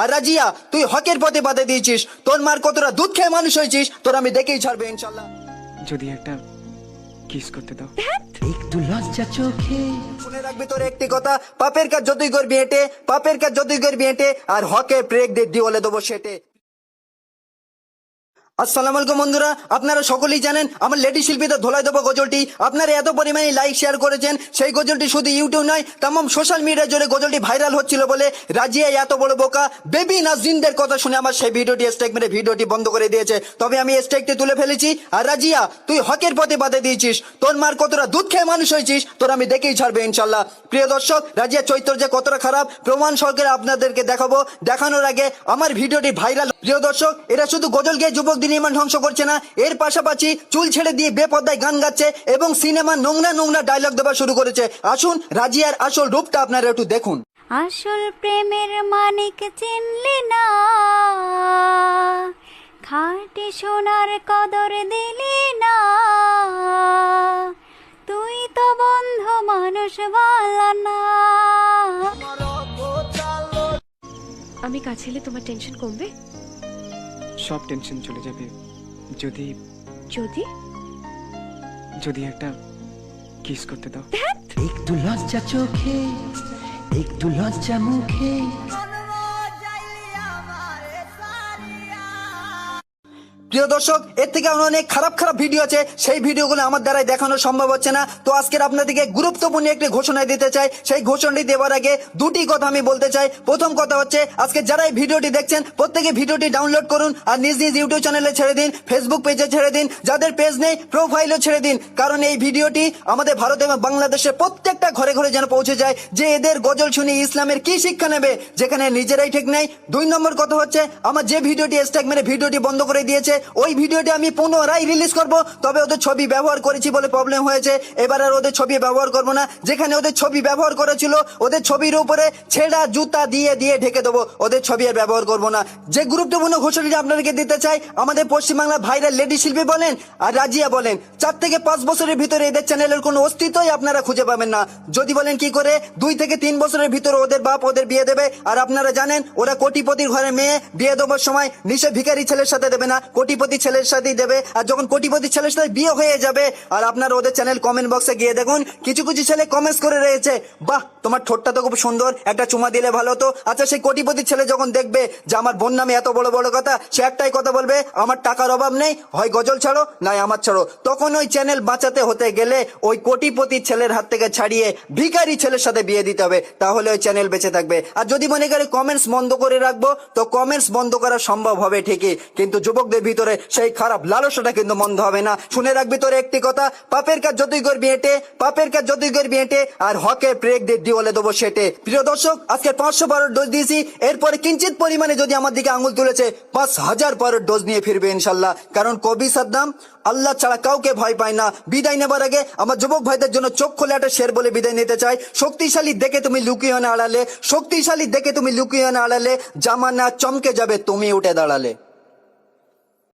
আর রাজিয়া তুই হকের পথে বাধা দিয়েছিস। তোর মার কতটা দুধ খেয়ে মানুষ হয়েছিস তোর আমি দেখেই ছাড়বে ইনশাল্লাহ। যদি একটা কিস করতে দাও। একটু লজ্জা চোখে। শুনে রাখবি তোর একটি কথা পাপের কাজ যতই করবি হেঁটে পাপের কাজ যতই করবি হেঁটে আর হকে ব্রেক দিয়ে দিয়ে বলে দেবো সেটে। আসসালামু আলাইকুম বন্ধুরা, আপনারা সকলেই জানেন আমার লেডি শিল্পীদের ধোলাই দেবো গজলটি। আপনারা এত পরিমাণে লাইক শেয়ার করেছেন, সেই গজলটি শুধু ইউটিউব নয় তাম সোশ্যাল মিডিয়া জুড়ে গজলটি ভাইরাল হচ্ছিল বলে রাজিয়া এত বড় বোকা বেবি নাজরিনদের কথা শুনে আমার সেই ভিডিওটি স্টেক মেরে ভিডিওটি বন্ধ করে দিয়েছে। তবে আমি স্টেকটি তুলে ফেলেছি। আর রাজিয়া, তুই হকের পথে বাধা দিয়েছিস। তোর মার কতটা দুধ খেয়ে মানুষ হয়েছিস, তোর আমি দেখেই ছাড়বে ইনশাল্লাহ প্রিয় দর্শক, রাজিয়া চৈত্র যে কতটা খারাপ, প্রমাণ সহকারে আপনাদেরকে দেখাবো। দেখানোর আগে আমার ভিডিওটি ভাইরাল প্রিয় দর্শক, এরা শুধু গজল গিয়ে যুবকদের নির্মাণ ধ্বংস করছে না। এর পাশাপাশি চুল ছেড়ে দিয়ে বেপর্দায় গান গাচ্ছে এবং সিনেমা নোংরা নোংরা ডায়লগ দেওয়া শুরু করেছে। আসুন রাজিয়ার আসল রূপটা আপনারা একটু দেখুন। আসল প্রেমের মানিক চিনলি না। খাঁটি সোনার কদর দিলি না। তুই তো বন্ধু মানুষ বালা না। আমি কাছে এলে তোমার টেনশন কমবে? সব টেনশন চলে যাবে। যদি যদি? যদি একটা কিস করতে দাও। একটু লজ্জা চোখে একটু লজ্জা মুখে প্রিয় দর্শক, এর থেকে অনেক খারাপ খারাপ ভিডিও আছে। সেই ভিডিওগুলো আমার দ্বারাই দেখানো সম্ভব হচ্ছে না। তো আজকের আপনাদেরকে গুরুত্বপূর্ণ একটি ঘোষণা দিতে চাই। সেই ঘোষণাটি দেওয়ার আগে দুটি কথা আমি বলতে চাই। প্রথম কথা হচ্ছে, আজকে যারা এই ভিডিওটি দেখছেন, প্রত্যেকে ভিডিওটি ডাউনলোড করুন আর নিজ নিজ ইউটিউব চ্যানেলে ছেড়ে দিন ফেসবুক পেজে ছেড়ে দিন। যাদের পেজ নেই প্রোফাইলও ছেড়ে দিন। কারণ এই ভিডিওটি আমাদের ভারত এবং বাংলাদেশের প্রত্যেকটা ঘরে ঘরে যেন পৌঁছে যায়, যে এদের গজল শুনে ইসলামের কি শিক্ষা নেবে, যেখানে নিজেরাই ঠিক নেই। দুই নম্বর কথা হচ্ছে, আমার যে ভিডিওটি স্ট্যাক মেরে ভিডিওটি বন্ধ করে দিয়েছে ওই ভিডিওটি আমি পুনরায় রিলিজ করব। তবে ওদের ছবি ব্যবহার করেছি বলে প্রবলেম হয়েছে। এবার আর ওদের ছবি ব্যবহার করব না। যেখানে ওদের ছবি ব্যবহার করেছিল, ওদের ছবির উপরে ছেঁড়া জুতা দিয়ে দিয়ে ঢেকে দেবো। ওদের ছবি আর ব্যবহার করব না। যে গুরুত্বপূর্ণ ঘোষণাটি আপনাদেরকে দিতে চাই, আমাদের পশ্চিমবাংলা ভাইরাল লেডি শিল্পী বলেন আর রাজিয়া বলেন, চার থেকে পাঁচ বছরের ভিতরে এদের চ্যানেলের কোনো অস্তিত্বই আপনারা খুঁজে পাবেন না। যদি বলেন কি করে, দুই থেকে তিন বছরের ভিতরে ওদের বাপ ওদের বিয়ে দেবে। আর আপনারা জানেন, ওরা কোটিপতির ঘরে মেয়ে বিয়ে দেবার সময় নিশ্চয় ভিখারি ছেলের সাথে দেবে না। কোটিপতি ছেলের সাথেই দেবে, আর যখন কোটিপতি ছেলের সাথে বিয়ে হয়ে যাবে, আর আপনারা ওদের চ্যানেল কমেন্ট বক্সে গিয়ে দেখুন, কিছু কিছু ছেলে কমেন্টস করে রয়েছে, বাহ, তোমার ঠোঁটটা তো খুব সুন্দর, একটা চুমা দিলে ভালো হতো আচ্ছা সেই কোটিপতি ছেলে যখন দেখবে যে আমার বোন নামে এত বড় বড় কথা, সে একটাই কথা বলবে, আমার টাকার অভাব নেই, হয় গজল ছাড়ো, নাই আমার ছাড়ো। তখন ওই চ্যানেল বাঁচাতে হতে গেলে ওই কোটিপতি ছেলের হাত থেকে ছাড়িয়ে ভিখারি ছেলের সাথে বিয়ে দিতে হবে, তাহলে ওই চ্যানেল বেঁচে থাকবে। আর যদি মনে করে কমেন্টস বন্ধ করে রাখব, তো কমেন্টস বন্ধ করা সম্ভব হবে ঠিকই, কিন্তু যুবকদের ভিতরে সেই খারাপ লালসাটা কিন্তু বন্ধ হবে না। শুনে রাখবি তোর একটি কথা, পাপের কাজ যতই করবি হেঁটে, পাপের কাজ যতই করবি হেঁটে, আর হকে ব্রেক দিয়ে বলে দেবো সেটে। প্রিয় দর্শক, আজকে পাঁচশো বারোর ডোজ দিয়েছি, এরপরে কিঞ্চিত পরিমাণে যদি আমার দিকে আঙুল তুলেছে, পাঁচ হাজার বারোর ডোজ নিয়ে ফিরবে ইনশাল্লাহ। কারণ কবি সাদ্দাম, আল্লাহ ছাড়া কাউকে ভয় পায় না। বিদায় নেবার আগে আমার যুবক ভাইদের জন্য চোখ খোলে একটা শের বলে বিদায় নিতে চাই। শক্তিশালী দেখে তুমি লুকিয়ে না আড়ালে শক্তিশালী দেখে তুমি লুকিয়ে না আড়ালে জামানা চমকে যাবে, তুমি উঠে দাঁড়ালে।